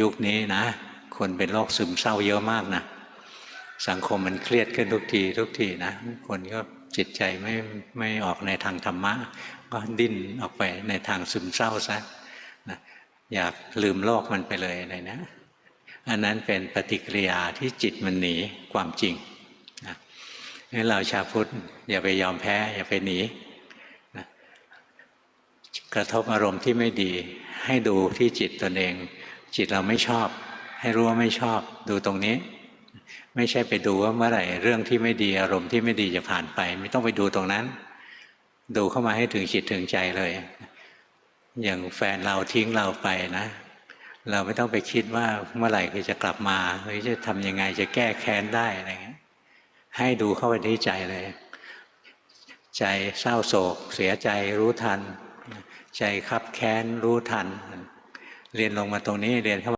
ยุคนี้นะ คนเป็นโรคซึมเศร้าเยอะมากนะสังคมมันเครียดขึ้นทุกทีทุกทีนะ คนก็จิตใจไม่ไม่ออกในทางธรรมะ ก็ดิ้นออกไปในทางซึมเศร้าซะนะอยากลืมโลกมันไปเลยอะไรนะอันนั้นเป็นปฏิกิริยาที่จิตมันหนีความจริงนะงั้นเราชาวพุทธอย่าไปยอมแพ้ อย่าไปหนีนะกระทบอารมณ์ที่ไม่ดีให้ดูที่จิตตนเอง จิตเราไม่ชอบ ให้รู้ว่าไม่ชอบดูตรงนี้ ไม่ใช่ไปดูว่าเมื่อไหร่เรื่องที่ไม่ดีอารมณ์ที่ไม่ดีจะผ่านไป ไม่ต้องไปดูตรงนั้น ดูเข้ามาให้ถึงจิตถึงใจเลย อย่างแฟนเราทิ้งเราไปนะ เราไม่ต้องไปคิดว่าเมื่อไหร่เขาจะกลับมาหรือจะทำยังไงจะแก้แค้นได้อะไรเงี้ยให้ดูเข้าไปที่ใจเลย ใจเศร้าโศก เสียใจรู้ทัน ใจคับแค้นรู้ทัน เรียนลงมาตรงนี้เรียนเข้า